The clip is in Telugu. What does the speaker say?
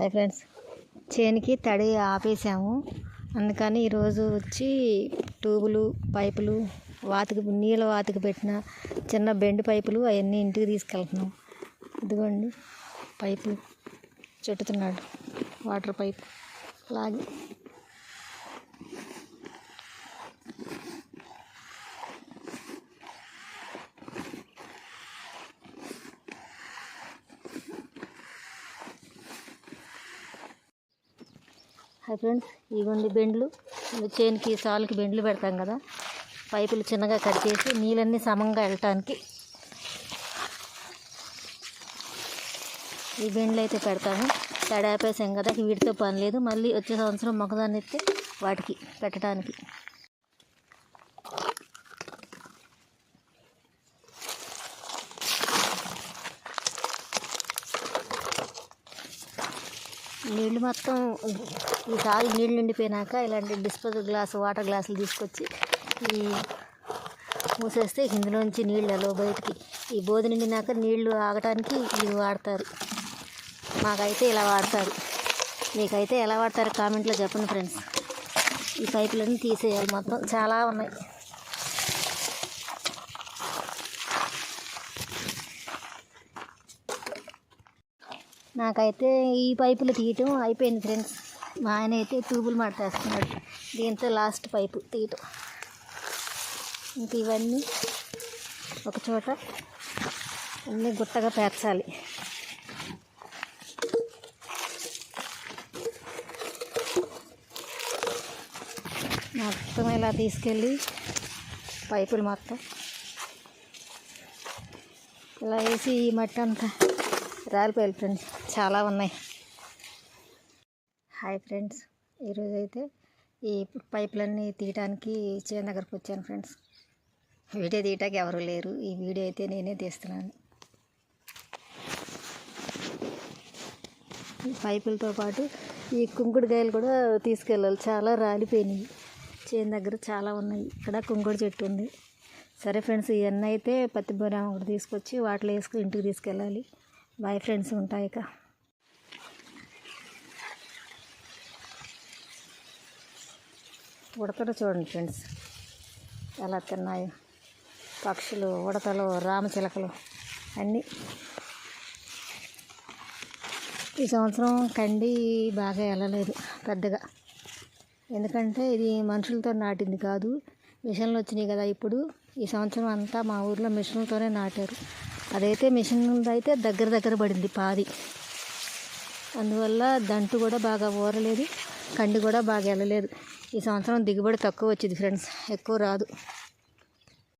Hi friends. చేనికి తడి ఆపేసాము. అందుకని ఈరోజు వచ్చి ట్యూబులు పైపులు వాతికి నీళ్ళ వాతికి పెట్టిన చిన్న బెండ్ పైపులు అవన్నీ ఇంటికి తీసుకెళ్తున్నాం. ఇదిగోండి పైపులు చుట్టుతున్నాడు వాటర్ పైప్. అలాగే. హాయ్ ఫ్రెండ్స్ ఇదిగోండి బెండ్లు. చేనికి సాలుకి బెండ్లు పెడతాం కదా. పైపులు చిన్నగా కట్ చేసి నీళ్ళన్నీ సమంగా వెళ్ళటానికి ఈ బెండ్లు అయితే పెడతాము. తడాపేసాం కదా వీటితో పని లేదు. మళ్ళీ వచ్చే సంవత్సరం మొక్కదాన్ని ఎత్తే వాటికి పెట్టడానికి నీళ్ళు మొత్తం ఈసారి నీళ్ళు నిండిపోయినాక ఇలాంటి డిస్పోజల్ గ్లాసు వాటర్ గ్లాసులు తీసుకొచ్చి ఈ మూసేస్తే ఇందులోంచి నీళ్ళు అలో బయటికి. ఈ బోధి నిండినాక నీళ్ళు ఆగటానికి ఇవి వాడతారు. మాకైతే ఇలా వాడతారు. మీకైతే ఎలా వాడతారు కామెంట్లో చెప్పండి ఫ్రెండ్స్. ఈ పైపులన్నీ తీసేయాలి మొత్తం. చాలా ఉన్నాయి. నాకైతే ఈ పైపులు తీయటం అయిపోయింది ఫ్రెండ్స్. మా ఆయన అయితే ట్యూబులు మాట్లాడుతున్నాడు. దీంతో లాస్ట్ పైపు తీయటం. ఇంక ఇవన్నీ ఒక చోట అన్నీ గుట్టగా పేర్చాలి. మొత్తం ఇలా తీసుకెళ్ళి పైపులు మొత్తం. ఇలా వేసి ఈ మట్టి అంతా రాలిపోయాలి ఫ్రెండ్స్. చాలా ఉన్నాయి. Hi friends. ఈరోజు అయితే ఈ పైపులన్నీ తీయడానికి చేను దగ్గరకు వచ్చాను ఫ్రెండ్స్. వీడియో తీయటానికి ఎవరు లేరు. ఈ వీడియో అయితే నేనే తీస్తున్నాను. ఈ పైపులతో పాటు ఈ కుంకుడుకాయలు కూడా తీసుకెళ్ళాలి. చాలా రాలిపోయినాయి. చేను దగ్గర చాలా ఉన్నాయి. ఇక్కడ కుంకుడు చెట్టు ఉంది. సరే ఫ్రెండ్స్ ఇవన్నీ అయితే పత్తి బొరామ ఒకటి తీసుకొచ్చి వాటిలో వేసుకుని ఇంటికి తీసుకెళ్ళాలి. బాయ్ ఫ్రెండ్స్ ఉంటాయి ఇక. ఉడతలు చూడండి ఫ్రెండ్స్. ఎలా తిన్నాయో. పక్షులు ఉడతలు రామచిలకలు అన్నీ. ఈ సంవత్సరం కండి బాగా వెళ్ళలేదు పెద్దగా. ఎందుకంటే ఇది మనుషులతో నాటింది కాదు. మిషన్లు వచ్చినాయి కదా ఇప్పుడు. ఈ సంవత్సరం అంతా మా ఊర్లో మిషన్లతోనే నాటారు. అదైతే మిషన్ అయితే దగ్గర దగ్గర పడింది పాది. అందువల్ల దంటు కూడా బాగా ఊరలేదు కండి కూడా బాగా వెళ్ళలేదు ఈ సంవత్సరం దిగుబడి తక్కువ వచ్చింది ఫ్రెండ్స్ ఎక్కువ రాదు.